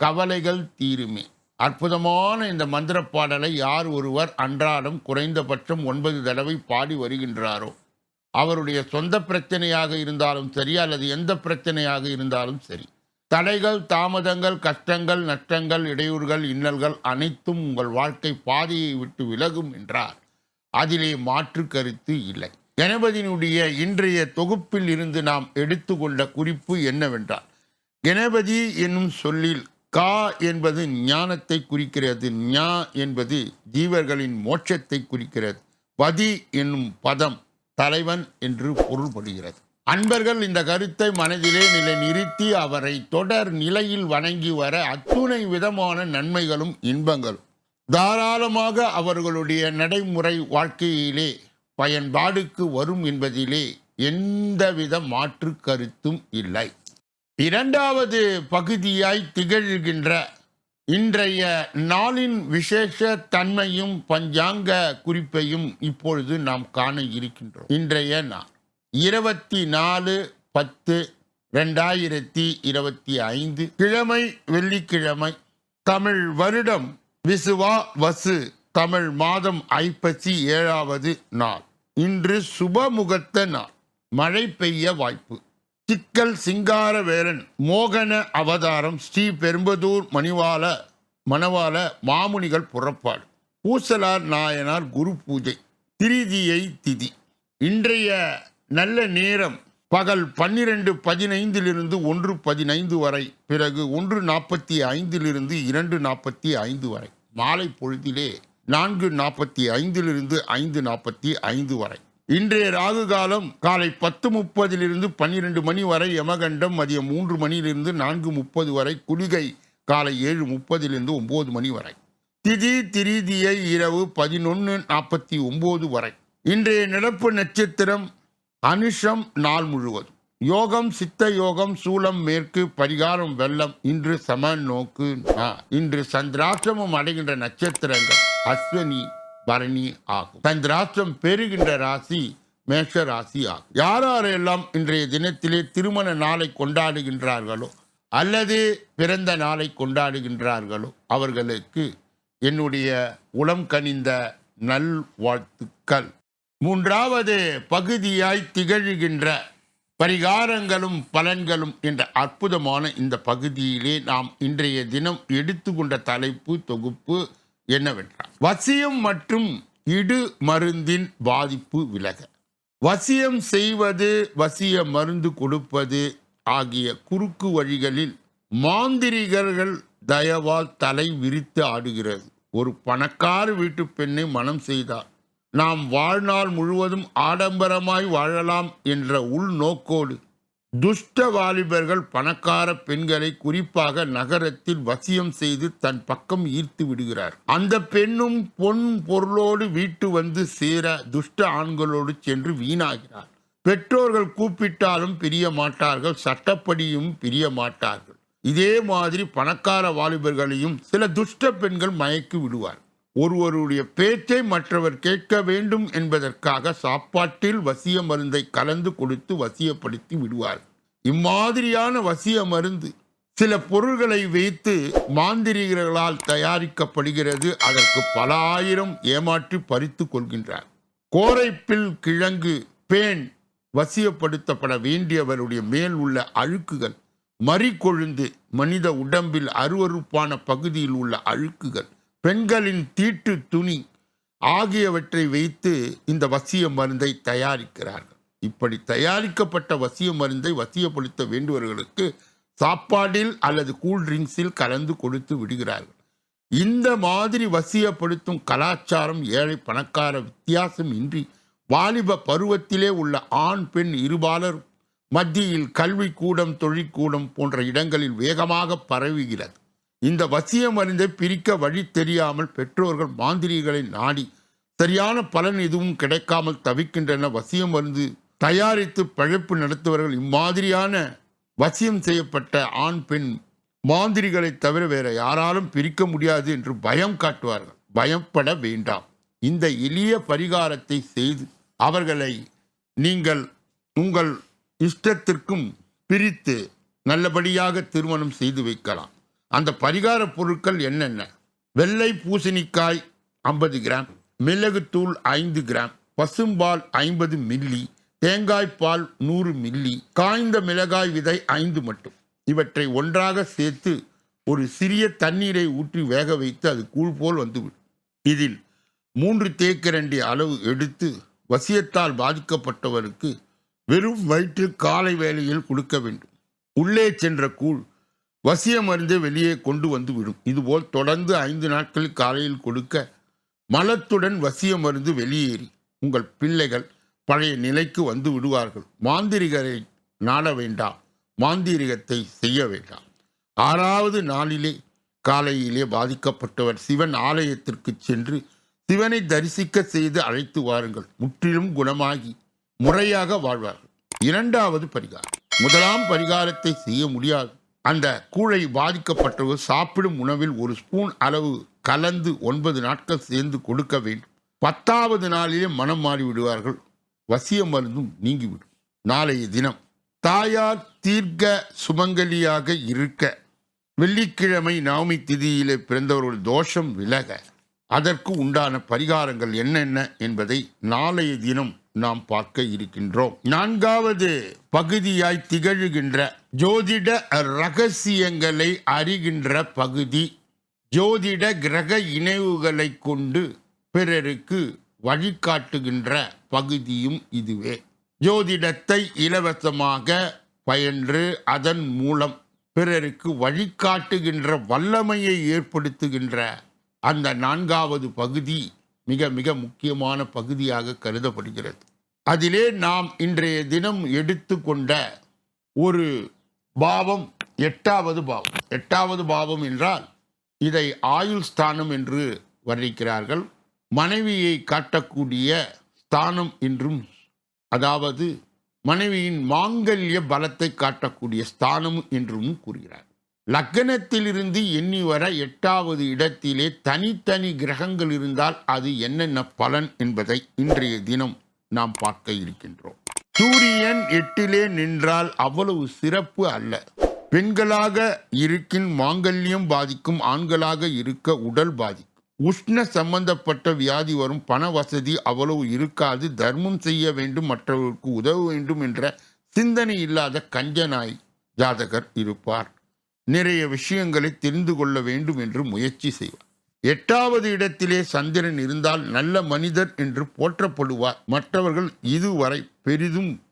கவலைகள் தீருமே. அற்புதமான இந்த மந்திர பாடலை யார் ஒருவர் அன்றாடம் குறைந்தபட்சம் ஒன்பது தடவை பாடி வருகின்றாரோ அவருடைய சொந்த பிரச்சனையாக இருந்தாலும் சரி அல்லது எந்த பிரச்சனையாக இருந்தாலும் சரி தடைகள் தாமதங்கள் கஷ்டங்கள் நஷ்டங்கள் இடையூறுகள் இன்னல்கள் அனைத்தும் உங்கள் வாழ்க்கை பாதையை விட்டு விலகும் என்றார். அதிலே மாற்று கருத்து இல்லை. கணபதியினுடைய இன்றைய தொகுப்பில் இருந்து நாம் எடுத்துக்கொண்ட குறிப்பு என்னவென்றால் கணபதி என்னும் சொல்லில் கா என்பது ஞானத்தை குறிக்கிறது. ஞா என்பது ஜீவர்களின் மோட்சத்தை குறிக்கிறது. வதி என்னும் பதம் தலைவன் என்று பொருள்படுகிறது. அன்பர்கள் இந்த கருத்தை மனதிலே நிலை நிறுத்தி அவரை தொடர் நிலையில் வணங்கி வர அத்துணை விதமான நன்மைகளும் இன்பங்களும். தாராளமாக அவர்களுடைய நடைமுறை வாழ்க்கையிலே பயன்பாடுக்கு வரும் என்பதிலே எந்தவித மாற்று கருத்தும் இல்லை. இரண்டாவது பகுதியாய் திகழ்கின்ற இன்றைய நாளின் விசேஷ தன்மையும் பஞ்சாங்க குறிப்பையும் இப்பொழுது நாம் காண இருக்கின்றோம். இன்றைய நாள் இருபத்தி நாலு பத்து ரெண்டாயிரத்தி இருபத்தி ஐந்து கிழமை வெள்ளிக்கிழமை தமிழ் வருடம் விசுவா வசு தமிழ் மாதம் ஐப்பசி ஏழாவது நாள். இன்று சுபமுகத்த நாள். மழை பெய்ய வாய்ப்பு. சிக்கல் சிங்காரவேலன் மோகன அவதாரம் ஸ்ரீ பெரும்பதூர் மணிவால மணவாள மாமுனிகள் புறப்பாடு. பூசலார் நாயனார் குரு பூஜை திரிதியை திதி. இன்றைய நல்ல நேரம் பகல் பன்னிரண்டு பதினைந்திலிருந்து ஒன்று பதினைந்து வரை பிறகு ஒன்று நாற்பத்தி ஐந்திலிருந்து இரண்டு நாற்பத்தி ஐந்து வரை. மாலை பொழுதிலே நான்கு நாற்பத்தி ஐந்திலிருந்து ஐந்து நாற்பத்தி ஐந்து வரை. இன்றைய ராகு காலம் காலை பத்து முப்பதிலிருந்து பன்னிரெண்டு மணி வரை யமகண்டம் மதியம் மூன்று மணியிலிருந்து நான்கு முப்பது வரை குளிகை காலை ஏழு முப்பதிலிருந்து ஒன்பது மணி வரை. திதி திரிதியை இரவு பதினொன்று நாற்பத்தி ஒன்பது வரை. இன்றைய நிலப்பு நட்சத்திரம் அனுஷம் நாள் முழுவதும். யோகம் சித்த யோகம் சூலம் மேற்கு பரிகாரம் வெள்ளம் இன்று சம நோக்கு இன்று சந்திராசிரமம் அடைகின்ற நட்சத்திரங்கள் அஸ்வினி பரணி ஆகும். சந்திராஷ்டிரம் பெறுகின்ற ராசி மேஷ ராசி ஆகும். யாரெல்லாம் இன்றைய தினத்திலே திருமண நாளை கொண்டாடுகின்றார்களோ அல்லது பிறந்த நாளை கொண்டாடுகின்றார்களோ அவர்களுக்கு என்னுடைய உளம் கனிந்த நல் வாழ்த்துக்கள் மூன்றாவது பகுதியாய் திகழ்கின்ற பரிகாரங்களும் பலன்களும் என்ற அற்புதமான இந்த பகுதியிலே நாம் இன்றைய தினம் எடுத்துக்கொண்ட தலைப்பு தொகுப்பு என்னவென்றால் வசியம் மற்றும் இடு மருந்தின் பாதிப்பு விலக. வசியம் செய்வது வசிய மருந்து கொடுப்பது ஆகிய குறுக்கு வழிகளில் மாந்திரிகர்கள் தயவால் தலை விரித்து ஆடுகிறது. ஒரு பணக்கார வீட்டு பெண்ணை மனம் செய்தார் நாம் வாழ்நாள் முழுவதும் ஆடம்பரமாய் வாழலாம் என்ற உள்நோக்கோடு துஷ்ட வாலிபர்கள் பணக்கார பெண்களை குறிப்பாக நகரத்தில் வசியம் செய்து தன் பக்கம் ஈர்த்து விடுகிறார். அந்த பெண்ணும் பொன் பொருளோடு வீட்டு வந்து சேர துஷ்ட ஆண்களோடு சென்று வீணாகிறார் பெற்றோர்கள் கூப்பிட்டாலும் பிரிய மாட்டார்கள் சட்டப்படியும் பிரிய மாட்டார்கள். இதே மாதிரி பணக்கார வாலிபர்களையும் சில துஷ்ட பெண்கள் மயக்கி விடுவார் ஒருவருடைய பேச்சை மற்றவர் கேட்க வேண்டும் என்பதற்காக சாப்பாட்டில் வசிய மருந்தை கலந்து கொடுத்து வசியப்படுத்தி விடுவார். இம்மாதிரியான வசிய மருந்து சில பொருள்களை வைத்து மாந்திரிகர்களால் தயாரிக்கப்படுகிறது. அதற்கு பல ஆயிரம் ஏமாற்றி பறித்து கொள்கின்றார். கோரைப்பில் கிழங்கு பேன் வசியப்படுத்தப்பட வேண்டியவருடைய மேல் உள்ள அழுக்குகள் மறிக்கொழுந்து மனித உடம்பில் அருவருப்பான பகுதியில் உள்ள அழுக்குகள் பெண்களின் தீட்டு துணி ஆகியவற்றை வைத்து இந்த வசிய மருந்தை தயாரிக்கிறார்கள். இப்படி தயாரிக்கப்பட்ட வசிய மருந்தை வசியப்படுத்த வேண்டுபவர்களுக்கு சாப்பாட்டில் அல்லது கூல் ட்ரிங்க்ஸில் கலந்து கொடுத்து விடுகிறார்கள். இந்த மாதிரி வசியப்படுத்தும் கலாச்சாரம் ஏழை பணக்கார வித்தியாசம் இன்றி வாலிப பருவத்திலே உள்ள ஆண் பெண் இருபாலர் மத்தியில் கல்விக்கூடம் தொழிற்கூடம் போன்ற இடங்களில் வேகமாக பரவுகிறது. இந்த வசிய மருந்தை பிரிக்க வழி தெரியாமல் பெற்றோர்கள் மாந்திரிகளை நாடி சரியான பலன் எதுவும் கிடைக்காமல் தவிக்கின்றன. வசியம் மருந்து தயாரித்து பழைப்பு நடத்துவர்கள் இம்மாதிரியான வசியம் செய்யப்பட்ட ஆண் பெண் மாந்திரிகளை தவிர வேற யாராலும் பிரிக்க முடியாது என்று பயம் காட்டுவார்கள். பயப்பட வேண்டாம். இந்த எளிய பரிகாரத்தை செய்து அவர்களை நீங்கள் உங்கள் இஷ்டத்திற்கும் பிரித்து நல்லபடியாக திருமணம் செய்து வைக்கலாம். அந்த பரிகார பொருட்கள் என்னென்ன? வெள்ளை பூசணிக்காய் ஐம்பது கிராம் மிளகுத்தூள் ஐந்து கிராம் பசும்பால் ஐம்பது மில்லி தேங்காய்ப்பால் நூறு மில்லி காய்ந்த மிளகாய் விதை ஐந்து மட்டும். இவற்றை ஒன்றாக சேர்த்து ஒரு சிறிய தண்ணீரை ஊற்றி வேக வைத்து அது கூழ் போல் வந்துவிடும். இதில் மூன்று தேக்கரண்டி அளவு எடுத்து வசியத்தால் பாதிக்கப்பட்டவருக்கு வெறும் வயிற்று காலை வேளையில் கொடுக்க வேண்டும். உள்ளே சென்ற கூழ் வசிய மருந்தை வெளியே கொண்டு வந்து விடும் இதுபோல் தொடர்ந்து ஐந்து நாட்கள் காலையில் கொடுக்க மலத்துடன் வசிய மருந்து வெளியேறி உங்கள் பிள்ளைகள் பழைய நிலைக்கு வந்து விடுவார்கள். மாந்திரிகரை நாட வேண்டாம். மாந்திரிகத்தை செய்ய வேண்டாம். ஆறாவது நாளிலே காலையிலே பாதிக்கப்பட்டவர் சிவன் ஆலயத்திற்கு சென்று சிவனை தரிசிக்க செய்து அழைத்து வாருங்கள். முற்றிலும் குணமாகி முறையாக வாழ்வார்கள். இரண்டாவது பரிகாரம். முதலாம் பரிகாரத்தை செய்ய முடியாது. அந்த கூழை பாதிக்கப்பட்டவர் சாப்பிடும் உணவில் ஒரு ஸ்பூன் அளவு கலந்து ஒன்பது நாட்கள் சேர்ந்து கொடுக்க வேண்டும். பத்தாவது நாளிலே மனம் மாறி விடுவார்கள். வசிய மருந்தும் நீங்கிவிடும். நாளைய தினம் தாயார் தீர்க்க சுமங்கலியாக இருக்க. வெள்ளிக்கிழமை நவமி திதியிலே பிறந்தவர்கள் தோஷம் விலக. அதற்கு உண்டான பரிகாரங்கள் என்னென்ன என்பதை நாளைய தினம் நாம் பார்க்க இருக்கின்றோம். நான்காவது பகுதியாய் திகழ்கின்ற ஜோதிட ரகசியங்களை அறிகின்ற பகுதி ஜோதிட கிரக இணைவுகளை கொண்டு பிறருக்கு வழிகாட்டுகின்ற பகுதியும் இதுவே. ஜோதிடத்தை இலவசமாக பயின்று அதன் மூலம் பிறருக்கு வழிகாட்டுகின்ற வல்லமையை ஏற்படுத்துகின்ற அந்த நான்காவது பகுதி மிக மிக முக்கியமான பகுதியாக கருதப்படுகிறது. அதிலே நாம் இன்றைய தினம் எடுத்துக்கொண்ட ஒரு பாவம் எட்டாவது பாவம். எட்டாவது பாவம் என்றால் இதை ஆயுள் ஸ்தானம் என்று வர்ணிக்கிறார்கள். மனைவியை காட்டக்கூடிய ஸ்தானம் என்றும் அதாவது மனைவியின் மாங்கல்ய பலத்தை காட்டக்கூடிய ஸ்தானம் என்றும் கூறுகிறார். லக்னத்திலிருந்து எண்ணி வர எட்டாவது இடத்திலே தனித்தனி கிரகங்கள் இருந்தால் அது என்னென்ன பலன் என்பதை இன்றைய தினம் நாம் பார்க்க இருக்கின்றோம். சூரியன் எட்டிலே நின்றால் அவ்வளவு சிறப்பு அல்ல. பெண்களாக இருக்கின் மாங்கல்யம் பாதிக்கும் ஆண்களாக இருக்க உடல் பாதிக்கும். உஷ்ண சம்பந்தப்பட்ட வியாதி வரும் பண வசதி அவ்வளவு இருக்காது தர்மம் செய்ய வேண்டும் மற்றவர்களுக்கு உதவ வேண்டும் என்ற சிந்தனை இல்லாத கஞ்சனாய் ஜாதகர் இருப்பார். நிறைய விஷயங்களை தெரிந்து கொள்ள வேண்டும் என்று முயற்சி செய்வார். எட்டாவது இடத்திலே சந்திரன் இருந்தால் நல்ல மனிதர் என்று போற்றப்படுவார். மற்றவர்கள் இதுவரை பெரிதும்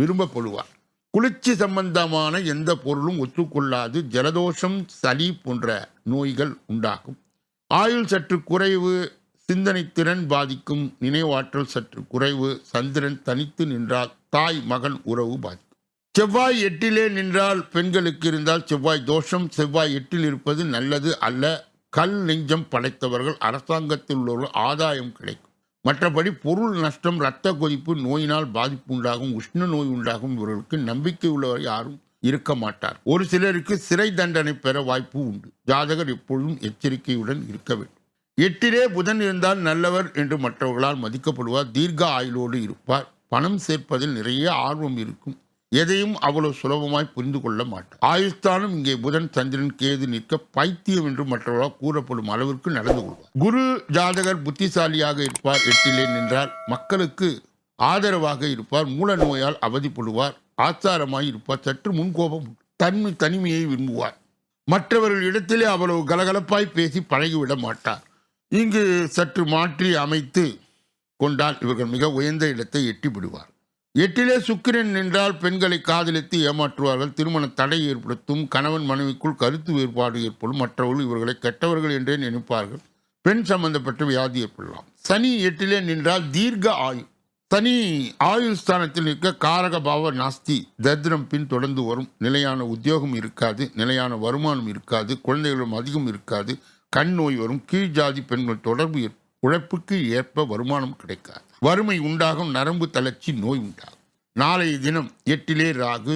விரும்பப்படுவார். குளிர்ச்சி சம்பந்தமான எந்த பொருளும் ஒத்துக்கொள்ளாது. ஜலதோஷம் சளி போன்ற நோய்கள் உண்டாகும். ஆயுள் சற்று குறைவு சிந்தனை திறன் பாதிக்கும் நினைவாற்றல் சற்று குறைவு சந்திரன் தனித்து நின்றால் தாய் மகன் உறவு பாதிக்கும். செவ்வாய் எட்டிலே நின்றால் பெண்களுக்கு இருந்தால் செவ்வாய் தோஷம் செவ்வாய் எட்டில் இருப்பது நல்லது அல்ல. கல் நெஞ்சம் படைத்தவர்கள் அரசாங்கத்தில் உள்ளவர்கள் ஆதாயம் கிடைக்கும். மற்றபடி பொருள் நஷ்டம் இரத்த கொதிப்பு நோயினால் பாதிப்பு உண்டாகும் உஷ்ண நோய் உண்டாகும் இவர்களுக்கு நம்பிக்கை உள்ளவர் யாரும் இருக்க மாட்டார். ஒரு சிலருக்கு சிறை தண்டனை பெற வாய்ப்பு உண்டு. ஜாதகர் எப்பொழுதும் எச்சரிக்கையுடன் இருக்க வேண்டும். எட்டிலே புதன் இருந்தால் நல்லவர் என்று மற்றவர்களால் மதிக்கப்படுவார். தீர்க்க ஆயுளோடு இருப்பார். பணம் சேர்ப்பதில் நிறைய ஆர்வம் இருக்கும். எதையும் அவ்வளவு சுலபமாய் புரிந்து கொள்ள மாட்டார் ஆயுஸ்தானம் இங்கே புதன் சந்திரன் கேது நிற்க பைத்தியம் என்று மற்றவர்களால் கூறப்படும் அளவிற்கு நடந்து கொள்வார் குரு ஜாதகர் புத்திசாலியாக இருப்பார் எட்டிலே நின்றால் மக்களுக்கு ஆதரவாக இருப்பார் மூல நோயால் அவதிப்படுவார் ஆச்சாரமாய் இருப்பார் சற்று முன்கோபம் தன்மை தனிமையை விரும்புவார். மற்றவர்கள் இடத்திலே அவ்வளவு கலகலப்பாய் பேசி பழகிவிட மாட்டார். இங்கு சற்று மாற்றி அமைத்து கொண்டால் இவர்கள் மிக உயர்ந்த இடத்தை எட்டிவிடுவார். எட்டிலே சுக்கிரன் நின்றால் பெண்களை காதலித்து ஏமாற்றுவார்கள். திருமண தடை ஏற்படுத்தும் கணவன் மனைவிக்குள் கருத்து வேறுபாடு ஏற்படும். மற்றவர்கள் இவர்களை கெட்டவர்கள் என்றே நினைப்பார்கள். பெண் சம்பந்தப்பட்ட வியாதி ஏற்படலாம். சனி எட்டிலே நின்றால் தீர்க்க ஆயுள். சனி ஆயுள் ஸ்தானத்தில் இருக்க காரக பாவ நாஸ்தி. தரித்திரம் பின் தொடர்ந்து வரும். நிலையான உத்தியோகம் இருக்காது. நிலையான வருமானம் இருக்காது. குழந்தைகளும் அதிகம் இருக்காது. கண் நோய் வரும். கீழ் ஜாதி பெண்கள் தொடர்பு ஏற்ப- உழைப்புக்கு ஏற்ப வருமானம் கிடைக்காது. வறுமை உண்டாகும் நரம்பு தளர்ச்சி நோய் உண்டாகும். நாளைய தினம் எட்டிலே ராகு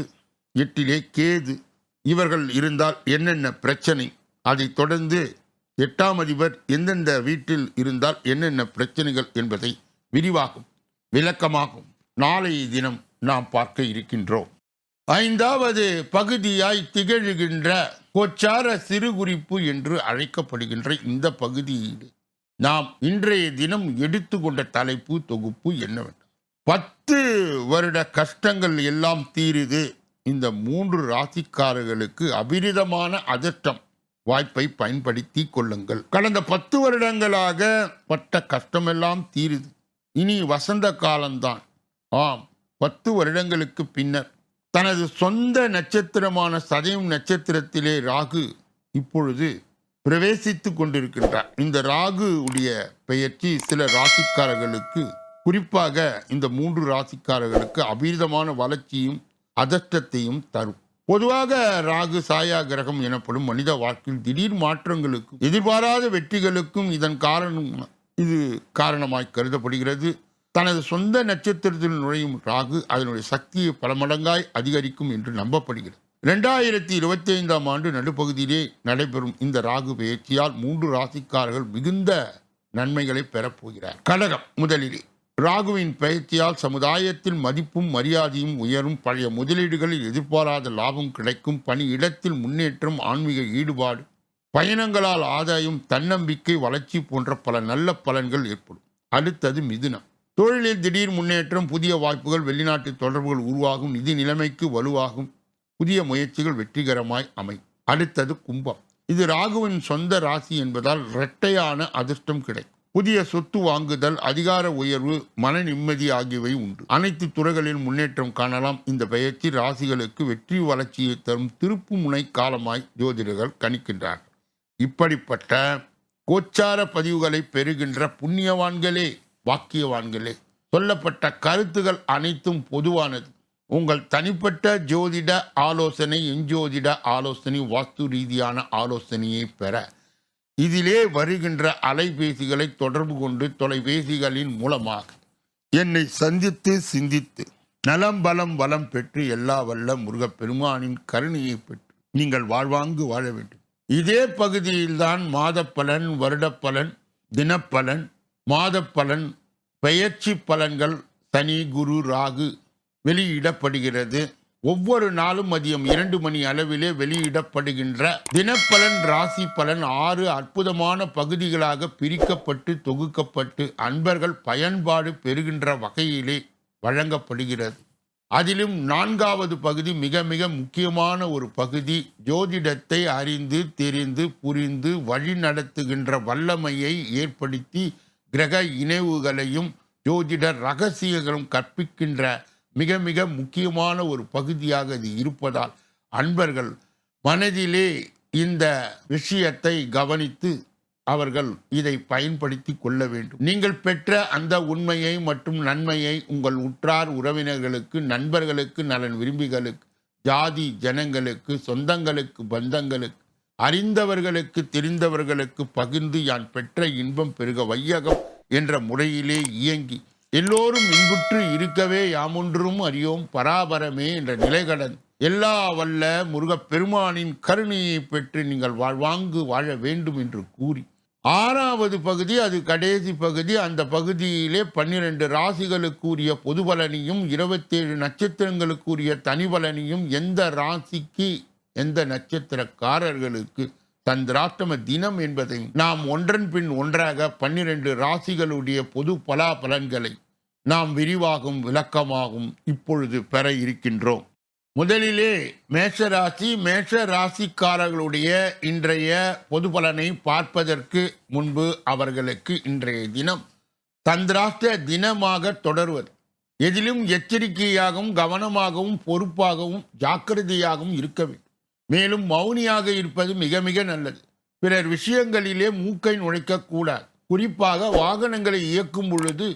எட்டிலே கேது இவர்கள் இருந்தால் என்னென்ன பிரச்சனை? அதைத் தொடர்ந்து எட்டாம் அதிபர் எந்தெந்த வீட்டில் இருந்தால் என்னென்ன பிரச்சனைகள் என்பதை விரிவாகும் விளக்கமாகும். நாளைய தினம் நாம் பார்க்க இருக்கின்றோம். ஐந்தாவது பகுதியாய் திகழ்கின்ற கோச்சார சிறு குறிப்பு என்று அழைக்கப்படுகின்ற இந்த பகுதியில் நாம் இன்றைய தினம் எடுத்துக்கொண்ட தலைப்பு தொகுப்பு என்னவென்றால் பத்து வருட கஷ்டங்கள் எல்லாம் தீருது. இந்த மூன்று ராசிக்காரர்களுக்கு அபிரிதமான அதிர்ஷ்டம். வாய்ப்பை பயன்படுத்தி கொள்ளுங்கள். கடந்த பத்து வருடங்களாக பட்ட கஷ்டமெல்லாம் தீருது. இனி வசந்த காலம்தான். ஆம் பத்து வருடங்களுக்கு பின்னர். தனது சொந்த நட்சத்திரமான சதயம் நட்சத்திரத்திலே ராகு இப்பொழுது பிரவேசித்துக் கொண்டிருக்கின்றார். இந்த ராகு உடைய பெயர்ச்சி சில ராசிக்காரர்களுக்கு குறிப்பாக இந்த மூன்று ராசிக்காரர்களுக்கு அபீதமான வளர்ச்சியும் அதிர்ஷ்டத்தையும் தரும். பொதுவாக ராகு சாயா கிரகம் எனப்படும் மனித வாழ்க்கையில் திடீர் மாற்றங்களுக்கும் எதிர்பாராத வெற்றிகளுக்கும் இதன் காரணம் இது காரணமாய் கருதப்படுகிறது. தனது சொந்த நட்சத்திரத்தில் நுழையும் ராகு அதனுடைய சக்தியை பல மடங்காய் அதிகரிக்கும் என்று நம்பப்படுகிறது. ரெண்டாயிரத்தி இருபத்தி ஐந்தாம் ஆண்டு நடுப்பகுதியிலே நடைபெறும் இந்த ராகு பயிற்சியால் மூன்று ராசிக்காரர்கள் மிகுந்த நன்மைகளை பெறப்போகிறார் கடகம் முதலிலே. ராகுவின் பயிற்சியால் சமுதாயத்தில் மதிப்பும் மரியாதையும் உயரும். பழைய முதலீடுகளில் எதிர்பாராத லாபம் கிடைக்கும். பணி இடத்தில் முன்னேற்றம் ஆன்மீக ஈடுபாடு பயணங்களால் ஆதாயம் தன்னம்பிக்கை வளர்ச்சி போன்ற பல நல்ல பலன்கள் ஏற்படும். அடுத்தது மிதுனம். தொழிலில் திடீர் முன்னேற்றம் புதிய வாய்ப்புகள் வெளிநாட்டு தொடர்புகள் உருவாகும். நிதி நிலைமைக்கு வலுவாகும். புதிய முயற்சிகள் வெற்றிகரமாய் அமை அடுத்தது கும்பம். இது ராகுவின் சொந்த ராசி என்பதால் இரட்டையான அதிர்ஷ்டம் கிடைக்கும். புதிய சொத்து வாங்குதல் அதிகார உயர்வு மன நிம்மதி ஆகியவை உண்டு. அனைத்து துறைகளில் முன்னேற்றம் காணலாம். இந்த பயிற்சி ராசிகளுக்கு வெற்றி வளர்ச்சியை தரும் திருப்பு முனை காலமாய் ஜோதிடர்கள் கணிக்கின்றார் இப்படிப்பட்ட கோச்சார பதிவுகளை பெறுகின்ற புண்ணியவான்களே வாக்கியவான்களே சொல்லப்பட்ட கருத்துகள் அனைத்தும் பொதுவானது. உங்கள் தனிப்பட்ட ஜோதிட ஆலோசனை எஞ்சோதிட ஆலோசனை வாஸ்து ரீதியான ஆலோசனையை பெற. இதிலே வருகின்ற அலைபேசிகளை தொடர்பு கொண்டு தொலைபேசிகளின் மூலமாக என்னை சந்தித்து சிந்தித்து நலம் பலம் வளம் பெற்று எல்லா வல்ல முருகப்பெருமானின் கருணையை பெற்று நீங்கள் வாழ்வாங்கு வாழ வேண்டும். இதே பகுதியில்தான் மாதப்பலன் வருடப்பலன் தினப்பலன் மாதப்பலன் பெயர்ச்சி பலன்கள் சனி குரு ராகு வெளியிடப்படுகிறது. ஒவ்வொரு நாளும் மதியம் இரண்டு மணி அளவிலே வெளியிடப்படுகின்ற தினப்பலன் ராசி பலன் ஆறு அற்புதமான பகுதிகளாக பிரிக்கப்பட்டு தொகுக்கப்பட்டு அன்பர்கள் பயன்பாடு பெறுகின்ற வகையிலே வழங்கப்படுகிறது. அதிலும் நான்காவது பகுதி மிக மிக முக்கியமான ஒரு பகுதி ஜோதிடத்தை அறிந்து தெரிந்து புரிந்து வழி நடத்துகின்ற வல்லமையை ஏற்படுத்தி கிரக இணைவுகளையும் ஜோதிட ரகசியங்களும் கற்பிக்கின்ற மிக மிக முக்கியமான ஒரு பகுதியாக இது இருப்பதால் அன்பர்கள் மனதிலே இந்த விஷயத்தை கவனித்து அவர்கள் இதை பயன்படுத்தி கொள்ள வேண்டும். நீங்கள் பெற்ற அந்த உண்மையை மற்றும் நன்மையை உங்கள் உற்றார் உறவினர்களுக்கு நண்பர்களுக்கு நலன் விரும்பிகளுக்கு ஜாதி ஜனங்களுக்கு சொந்தங்களுக்கு பந்தங்களுக்கு அறிந்தவர்களுக்கு தெரிந்தவர்களுக்கு பகிர்ந்து யான் பெற்ற இன்பம் பெருக வையகம் என்ற முறையிலே இயங்கி எல்லோரும் இன்புற்று இருக்கவே யாமொன்றும் அறியோம் பராபரமே என்ற நிலைகடன். எல்லா வல்ல முருகப்பெருமானின் கருணையை பெற்று நீங்கள் வாழ்வாங்கு வாழ வேண்டும் என்று கூறி. ஆறாவது பகுதி அது கடைசி பகுதி. அந்த பகுதியிலே பன்னிரண்டு ராசிகளுக்குரிய பொது பலனையும் இருபத்தேழு நட்சத்திரங்களுக்குரிய தனி பலனையும் எந்த ராசிக்கு எந்த நட்சத்திரக்காரர்களுக்கு சந்திராஷ்டம தினம் என்பதை நாம் ஒன்றன் பின் ஒன்றாக பன்னிரண்டு ராசிகளுடைய பொது பலாபலன்களை நாம் விரிவாகும் விளக்கமாகும் இப்பொழுது பெற இருக்கின்றோம். முதலிலே மேஷராசி மேஷ ராசிக்காரர்களுடைய இன்றைய பொது பலனை பார்ப்பதற்கு முன்பு அவர்களுக்கு இன்றைய தினம் சந்திராஷ்ட தினமாக தொடர்வது. எதிலும் எச்சரிக்கையாகவும் கவனமாகவும் பொறுப்பாகவும் ஜாக்கிரதையாகவும் இருக்க வேண்டும். மேலும் மௌனியாக இருப்பது மிக மிக நல்லது. பிறர் விஷயங்களிலே மூக்கை நுழைக்கக்கூடாது குறிப்பாக வாகனங்களை இயக்கும் பொழுது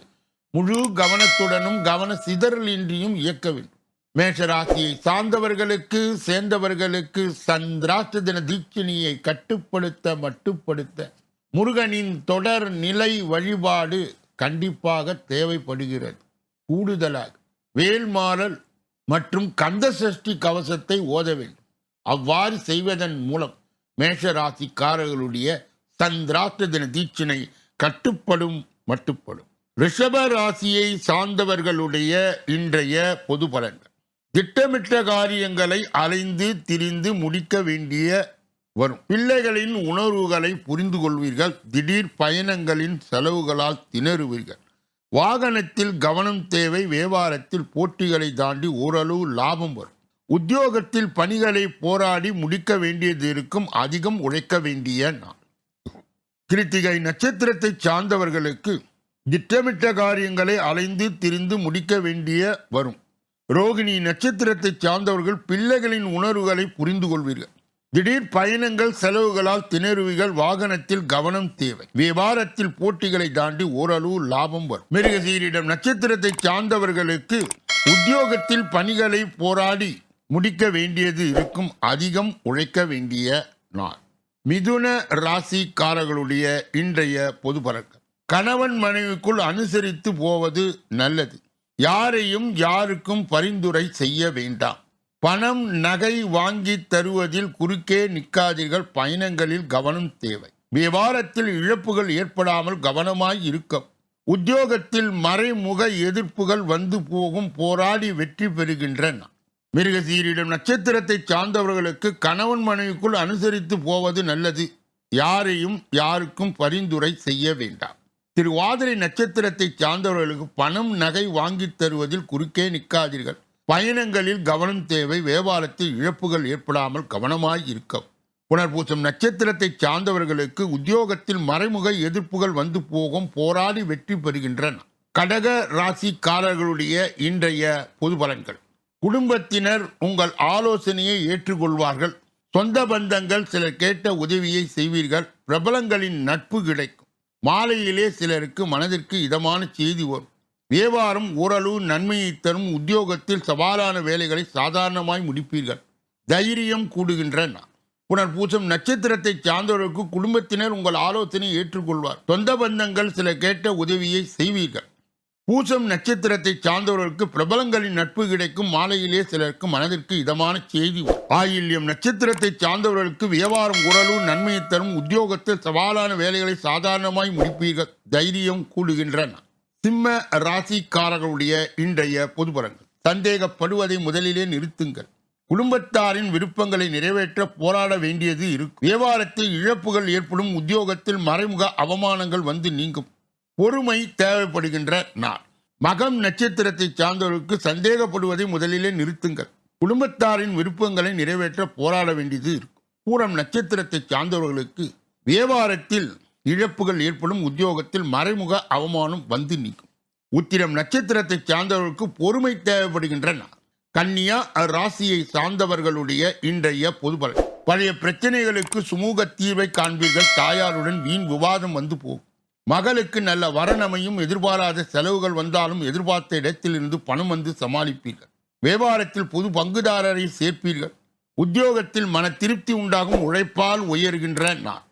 முழு கவனத்துடனும் கவன சிதறலின்றியும் இயக்க வேண்டும். மேஷராசியை சார்ந்தவர்களுக்கு சேர்ந்தவர்களுக்கு சந்திராஷ்ட தின தீட்சணியை கட்டுப்படுத்த மட்டுப்படுத்த முருகனின் தொடர் நிலை வழிபாடு கண்டிப்பாக தேவைப்படுகிறது. கூடுதலாக வேல்மாறல் மற்றும் கந்த சஷ்டி கவசத்தை ஓத வேண்டும். அவ்வாறு செய்வதன் மூலம் மேஷராசிக்காரர்களுடைய சந்திராஷ்ட தின தீட்சணை கட்டுப்படும் மட்டுப்படும். ரிஷப ராசியை சார்ந்தவர்களுடைய இன்றைய பொது பலன்கள். திட்டமிட்ட காரியங்களை அலைந்து திரிந்து முடிக்க வேண்டிய வரும். பிள்ளைகளின் உணர்வுகளை புரிந்து கொள்வீர்கள். திடீர் பயணங்களின் செலவுகளால் திணறுவீர்கள். வாகனத்தில் கவனம் தேவை வியாபாரத்தில் போட்டிகளை தாண்டி ஓரளவு லாபம் வரும். உத்தியோகத்தில் பணிகளை போராடி முடிக்க வேண்டியது இருக்கும் அதிகம் உழைக்க வேண்டிய நாள். கிருத்திகை நட்சத்திரத்தை சார்ந்தவர்களுக்கு திட்டமிட்ட காரியங்களை அலைந்து திரிந்து முடிக்க வேண்டிய வரும். ரோகிணி நட்சத்திரத்தை சார்ந்தவர்கள் பிள்ளைகளின் உணர்வுகளை புரிந்து கொள்வீர்கள். திடீர் பயணங்கள் செலவுகளால் திணறுவிகள் வாகனத்தில் கவனம் தேவை. வியாபாரத்தில் போட்டிகளை தாண்டி ஓரளவு லாபம் வரும். மிருகசீரிடம் நட்சத்திரத்தை சார்ந்தவர்களுக்கு உத்தியோகத்தில் பணிகளை போராடி முடிக்க வேண்டியது இருக்கும் அதிகம் உழைக்க வேண்டிய நாள். மிதுன ராசிக்காரர்களுடைய இன்றைய பொது பழக்கம் கணவன் மனைவிக்குள் அனுசரித்து போவது நல்லது. யாரையும் யாருக்கும் பரிந்துரை செய்ய வேண்டாம். பணம் நகை வாங்கி தருவதில் குறுக்கே நிற்காதீர்கள். பயணங்களில் கவனம் தேவை. விவாரத்தில் இழப்புகள் ஏற்படாமல் கவனமாய் இருக்கும். உத்தியோகத்தில் மறைமுக எதிர்ப்புகள் வந்து போகும். போராடி வெற்றி பெறுகின்றன. மிருகசீரிடம் நட்சத்திரத்தை சார்ந்தவர்களுக்கு கணவன் மனைவிக்குள் அனுசரித்து போவது நல்லது. யாரையும் யாருக்கும் பரிந்துரை செய்ய வேண்டாம். திருவாதிரை நட்சத்திரத்தை சார்ந்தவர்களுக்கு பணம் நகை வாங்கித் தருவதில் குறுக்கே நிற்காதீர்கள். பயணங்களில் கவனம் தேவை வியாபாரத்தில் இழப்புகள் ஏற்படாமல் கவனமாய் இருக்கும் புனர்பூசம் நட்சத்திரத்தை சார்ந்தவர்களுக்கு உத்தியோகத்தில் மறைமுக எதிர்ப்புகள் வந்து போகும் போராடி வெற்றி பெறுகின்றன. கடக ராசிக்காரர்களுடைய இன்றைய பொது பலன்கள். குடும்பத்தினர் உங்கள் ஆலோசனையை ஏற்றுக்கொள்வார்கள். சொந்த பந்தங்கள் சிலர் கேட்ட உதவியை செய்வீர்கள். பிரபலங்களின் நட்பு கிடைக்கும். மாலையிலே சிலருக்கு மனதிற்கு இதமான செய்தி வரும். வியாபாரம் ஓரளவு நன்மையை தரும் உத்தியோகத்தில் சவாலான வேலைகளை சாதாரணமாய் முடிப்பீர்கள். தைரியம் கூடுகின்றன. புனர்பூசம் நட்சத்திரத்தை சார்ந்தவர்களுக்கு குடும்பத்தினர் உங்கள் ஆலோசனை ஏற்றுக்கொள்வார். சொந்த பந்தங்கள் சில கேட்ட உதவியை செய்வீர்கள். பூசம் நட்சத்திரத்தை சார்ந்தவர்களுக்கு பிரபலங்களின் நட்பு கிடைக்கும் மாலையிலே சிலருக்கு மனதிற்கு இதமான செய்தி ஆயில்யம் நட்சத்திரத்தை சார்ந்தவர்களுக்கு வியாபாரம் உறவு நன்மையை தரும் உத்தியோகத்தில் சவாலான வேலைகளை சாதாரணமாய் முடிப்பீர்கள் தைரியம் கூடுகின்றன. சிம்ம ராசிக்காரர்களுடைய இன்றைய பொதுபலன்கள். சந்தேகப்படுவதை முதலிலே நிறுத்துங்கள். குடும்பத்தாரின் விருப்பங்களை நிறைவேற்ற போராட வேண்டியது இருக்கும். வியாபாரத்தில் இழப்புகள் ஏற்படும் உத்தியோகத்தில் மறைமுக அவமானங்கள் வந்து நீங்கும். பொறுமை தேவைப்படுகின்ற நாள். மகம் நட்சத்திரத்தை சார்ந்தவர்களுக்கு சந்தேகப்படுவதை முதலிலே நிறுத்துங்கள். குடும்பத்தாரின் விருப்பங்களை நிறைவேற்ற போராட வேண்டியது இருக்கும். பூரம் நட்சத்திரத்தை சார்ந்தவர்களுக்கு வியாபாரத்தில் இழப்புகள் ஏற்படும் உத்தியோகத்தில் மறைமுக அவமானம் வந்து நீக்கும் உத்திரம் நட்சத்திரத்தை சார்ந்தவர்களுக்கு பொறுமை தேவைப்படுகின்ற நாள். கன்னியா ராசியை சார்ந்தவர்களுடைய இன்றைய பொதுபலன் பழைய பிரச்சனைகளுக்கு சுமூக தீர்வை காண்பீர்கள். தாயாருடன் வீண் விவாதம் வந்து போகும். மகளுக்கு நல்ல வரணமையும் எதிர்பாராத செலவுகள் வந்தாலும் எதிர்பார்த்த இடத்திலிருந்து பணம் வந்து சமாளிப்பீர்கள். வியாபாரத்தில் புது பங்குதாரரை சேர்ப்பீர்கள். உத்தியோகத்தில் மன திருப்தி உண்டாகும் உழைப்பால் உயர்கின்ற நான்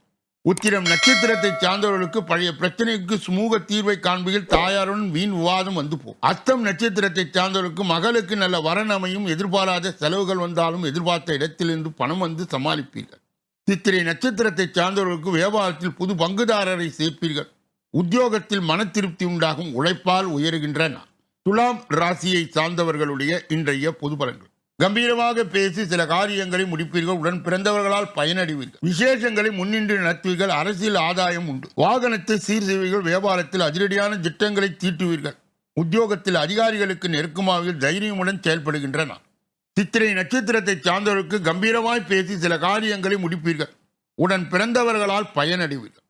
உத்திரம் நட்சத்திரத்தை சார்ந்தவர்களுக்கு பழைய பிரச்சனைக்கு சுமூக தீர்வை காண்பீர்கள். தாயாருடன் வீண் விவாதம் வந்து போ. அஸ்தம் நட்சத்திரத்தை சார்ந்தவர்களுக்கு மகளுக்கு நல்ல வரணமையும் எதிர்பாராத செலவுகள் வந்தாலும் எதிர்பார்த்த இடத்திலிருந்து பணம் வந்து சமாளிப்பீர்கள். சித்திரை நட்சத்திரத்தை சார்ந்தவர்களுக்கு வியாபாரத்தில் புது பங்குதாரரை சேர்ப்பீர்கள். உத்தியோகத்தில் மன திருப்தி உண்டாகும் உழைப்பால் உயர்கின்ற துலாம் ராசியை சார்ந்தவர்களுடைய இன்றைய பொது பலன்கள். கம்பீரமாக பேசி சில காரியங்களை முடிப்பீர்கள் உடன் பிறந்தவர்களால் பயனடைவீர்கள். விசேஷங்களை முன்னின்று நடத்துவீர்கள் அரசியல் ஆதாயம் உண்டு. வாகனத்தை சீர் செய்வீர்கள் வியாபாரத்தில் அதிரடியான திட்டங்களை தீட்டுவீர்கள். உத்தியோகத்தில் அதிகாரிகளுக்கு நெருக்கமாவீர்கள் தைரியமுடன் செயல்படுகின்றன. சித்திரை நட்சத்திரத்தை சார்ந்தவர்களுக்கு கம்பீரமாய் பேசி சில காரியங்களை முடிப்பீர்கள் உடன் பிறந்தவர்களால் பயனடைவீர்கள்.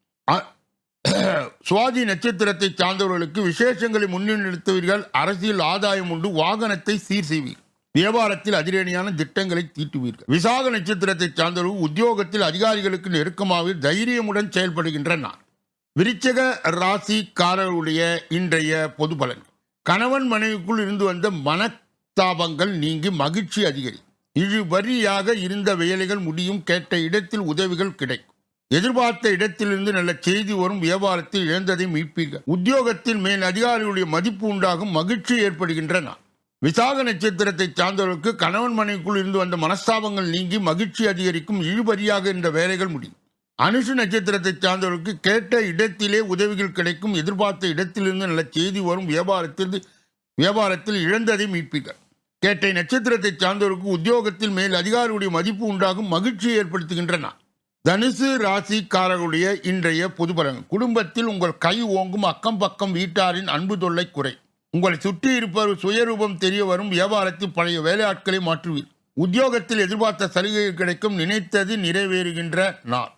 சுவாதி நட்சத்திரத்தை சார்ந்தவர்களுக்கு விசேஷங்களை முன்னிறுத்துவீர்கள். அரசியல் ஆதாயம் உண்டு. வாகனத்தை சீர் செய்வீர்கள். வியாபாரத்தில் அதிரடியான திட்டங்களை தீட்டுவீர்கள். விசாக நட்சத்திரத்தை சார்ந்தவர்கள் உத்தியோகத்தில் அதிகாரிகளுக்கு நெருக்கமாக தைரியமுடன் செயல்படுகின்ற நான் விருச்சக ராசிக்காரருடைய இன்றைய பொது பலன். கணவன் மனைவிக்குள் இருந்து வந்த மனத்தாபங்கள் நீங்கி மகிழ்ச்சி அதிகரி இழுவரியாக இருந்த வேலைகள் முடியும். கேட்ட இடத்தில் உதவிகள் கிடைக்கும். எதிர்பார்த்த இடத்திலிருந்து நல்ல செய்தி வரும் வியாபாரத்தில் இழந்ததை மீட்பீர்கள். உத்தியோகத்தில் மேல் அதிகாரிகளுடைய மதிப்பு உண்டாகும் மகிழ்ச்சி ஏற்படுகின்றன. விசாக நட்சத்திரத்தை சார்ந்தவர்களுக்கு கணவன் மனைக்குள் இருந்து வந்த மனஸ்தாபங்கள் நீங்கி மகிழ்ச்சி அதிகரிக்கும் இழுபறியாக இருந்த வேலைகள் முடியும். அனுஷ நட்சத்திரத்தை சார்ந்தவர்களுக்கு கேட்ட இடத்திலே உதவிகள் கிடைக்கும். எதிர்பார்த்த இடத்திலிருந்து நல்ல செய்தி வரும் வியாபாரத்தில் வியாபாரத்தில் இழந்ததை மீட்பீர்கள். கேட்டை நட்சத்திரத்தை சார்ந்தவருக்கு உத்தியோகத்தில் மேல் அதிகாரியுடைய மதிப்பு உண்டாகும் மகிழ்ச்சியை ஏற்படுத்துகின்றன. தனுசு ராசிக்காரர்களுடைய இன்றைய பொது பலன். குடும்பத்தில் உங்கள் கை ஓங்கும் அக்கம் பக்கம் வீட்டாரின் அன்பு தொல்லை குறை. உங்களை சுற்றி இருப்பவர் சுயரூபம் தெரிய வரும் வியாபாரத்தில் பழைய வேலையாட்களை மாற்றுவீர். உத்தியோகத்தில் எதிர்பார்த்த சலுகைகள் கிடைக்கும் நினைத்தது நிறைவேறுகின்ற நாள்.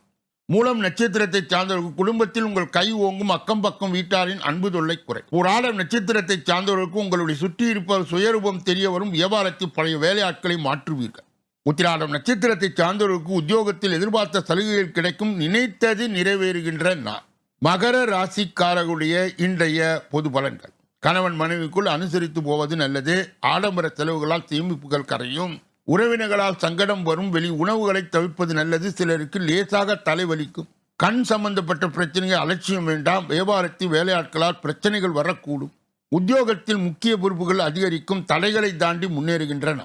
மூலம் நட்சத்திரத்தை சார்ந்தவர்கள் குடும்பத்தில் உங்கள் கை ஓங்கும் அக்கம் பக்கம் வீட்டாரின் அன்பு தொல்லை குறை. ஒரு ஆடம் நட்சத்திரத்தை சார்ந்தவர்களுக்கு உங்களுடைய சுற்றி இருப்பவர் சுயரூபம் தெரிய வரும் வியாபாரத்தில் பழைய வேலையாட்களை மாற்றுவீர்கள். உத்திராடம் நட்சத்திரத்தை சார்ந்தவர்களுக்கு உத்தியோகத்தில் எதிர்பார்த்த சலுகைகள் கிடைக்கும் நினைத்தது நிறைவேறுகின்ற நான் மகர ராசிக்காரர்களுடைய இன்றைய பொது பலன்கள். கணவன் மனைவிக்குள் அனுசரித்து போவது நல்லது. ஆடம்பர செலவுகளால் சேமிப்புகள் கரையும். உறவினர்களால் சங்கடம் வரும். வெளி உணவுகளை தவிர்ப்பது நல்லது. சிலருக்கு லேசாக தலைவலிக்கும் கண் சம்பந்தப்பட்ட பிரச்சனைகள் அலட்சியம் வேண்டாம். வியாபாரத்தில் வேலையாட்களால் பிரச்சனைகள் வரக்கூடும். உத்தியோகத்தில் முக்கிய பொறுப்புகள் அதிகரிக்கும். தடைகளை தாண்டி முன்னேறுகின்றன.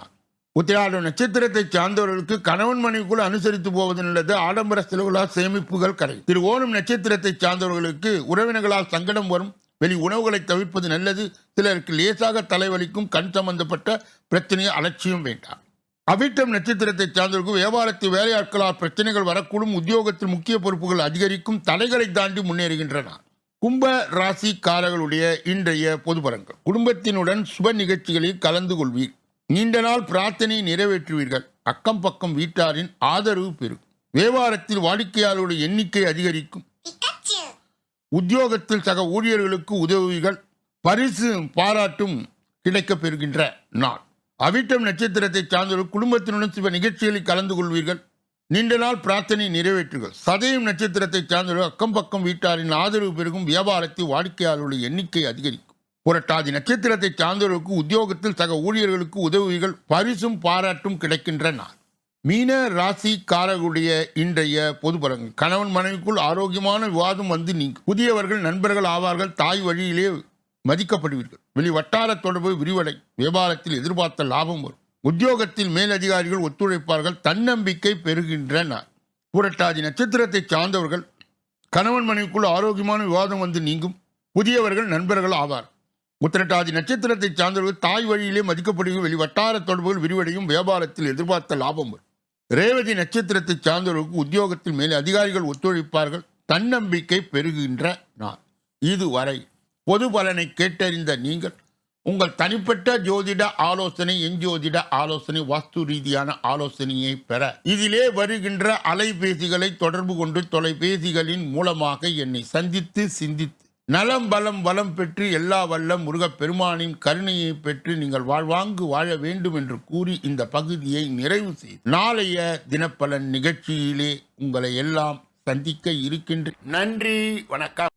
உத்திராட நட்சத்திரத்தை சார்ந்தவர்களுக்கு கணவன் மனைவிக்குள் அனுசரித்து போவது நல்லது. ஆடம்பர செலவுகளால் சேமிப்புகள் கரை. திரு ஓணம் நட்சத்திரத்தை சார்ந்தவர்களுக்கு உறவினர்களால் சங்கடம் வரும். வெளி உணவுகளை தவிர்ப்பது நல்லது. சிலருக்கு லேசாக தலைவலிக்கும் கண் சம்பந்தப்பட்ட பிரச்சனையை அலட்சியம் வேண்டாம். அவிட்டம் நட்சத்திரத்தை சார்ந்தவர்கள் வியாபாரத்தில் வேலையாட்களால் பிரச்சனைகள் வரக்கூடும். உத்தியோகத்தில் முக்கிய பொறுப்புகள் அதிகரிக்கும். தடைகளை தாண்டி முன்னேறுகின்றன. கும்ப ராசிக்காரர்களுடைய இன்றைய பொது பலன்கள் குடும்பத்தினுடன் சுப நிகழ்ச்சிகளில் கலந்து கொள்வீர். நீண்ட நாள் பிரார்த்தனை நிறைவேற்றுவீர்கள். அக்கம் பக்கம் வீட்டாரின் ஆதரவு பெறும். வியாபாரத்தில் வாடிக்கையாளருடைய எண்ணிக்கை அதிகரிக்கும். உத்தியோகத்தில் சக ஊழியர்களுக்கு உதவிகள் பரிசு பாராட்டும் கிடைக்கப் பெறுகின்ற நாள். அவிட்டம் நட்சத்திரத்தை சார்ந்தவர்கள் குடும்பத்தினுடன் சில நிகழ்ச்சிகளில் கலந்து கொள்வீர்கள். நீண்ட நாள் பிரார்த்தனை நிறைவேற்றுகள் சதயம் நட்சத்திரத்தை சார்ந்தவர்கள் அக்கம் பக்கம் வீட்டாரின் ஆதரவு பெருகும். வியாபாரத்தில் வாடிக்கையாளருடைய எண்ணிக்கை அதிகரிக்கும் புரட்டாதி நட்சத்திரத்தை சார்ந்தவர்களுக்கு உத்தியோகத்தில் சக ஊழியர்களுக்கு உதவிகள் பரிசும் பாராட்டும் கிடைக்கின்றன. நாள் மீன ராசிக்காரர்களுடைய இன்றைய பொது பலன்கள். கணவன் மனைவிக்குள் ஆரோக்கியமான விவாதம் வந்து நீங்கும். புதியவர்கள் நண்பர்கள் ஆவார்கள் தாய் வழியிலே மதிக்கப்படுவீர்கள். வெளி வட்டார தொடர்பு விரிவடை வியாபாரத்தில் எதிர்பார்த்த லாபம் வரும். உத்தியோகத்தில் மேலதிகாரிகள் ஒத்துழைப்பார்கள் தன்னம்பிக்கை பெறுகின்ற நாள் புரட்டாதி நட்சத்திரத்தை சார்ந்தவர்கள் கணவன் மனைவிக்குள் ஆரோக்கியமான விவாதம் வந்து நீங்கும். புதியவர்கள் நண்பர்கள் ஆவார் உத்திரட்டாதி நட்சத்திரத்தை சார்ந்தவர்கள் தாய் வழியிலே மதிக்கப்படுகிற வெளி வட்டார தொடர்புகள் விரிவடையும் வியாபாரத்தில் எதிர்பார்த்த லாபம் வரும். ரேவதி நட்சத்திரத்தை சார்ந்தவர்களுக்கு உத்தியோகத்தில் மேலே அதிகாரிகள் ஒத்துழைப்பார்கள். தன்னம்பிக்கை பெறுகின்ற நான் இதுவரை பொது பலனை கேட்டறிந்த நீங்கள் உங்கள் தனிப்பட்ட ஜோதிட ஆலோசனை எஞ்சோதிட ஆலோசனை வாஸ்து ரீதியான ஆலோசனையை பெற இதிலே வருகின்ற அலைபேசிகளை தொடர்பு கொண்டு தொலைபேசிகளின் மூலமாக என்னை சந்தித்து சிந்தித்து நலம் பலம் வளம் பெற்று எல்லா வல்லம் முருகப் பெருமானின் கருணையை பெற்று நீங்கள் வாழ்வாங்கு வாழ வேண்டும் என்று கூறி இந்த பகுதியை நிறைவு செய்து நாளைய தினப்பலன் நிகழ்ச்சியிலே உங்களை எல்லாம் சந்திக்க இருக்கின்ற நன்றி வணக்கம்.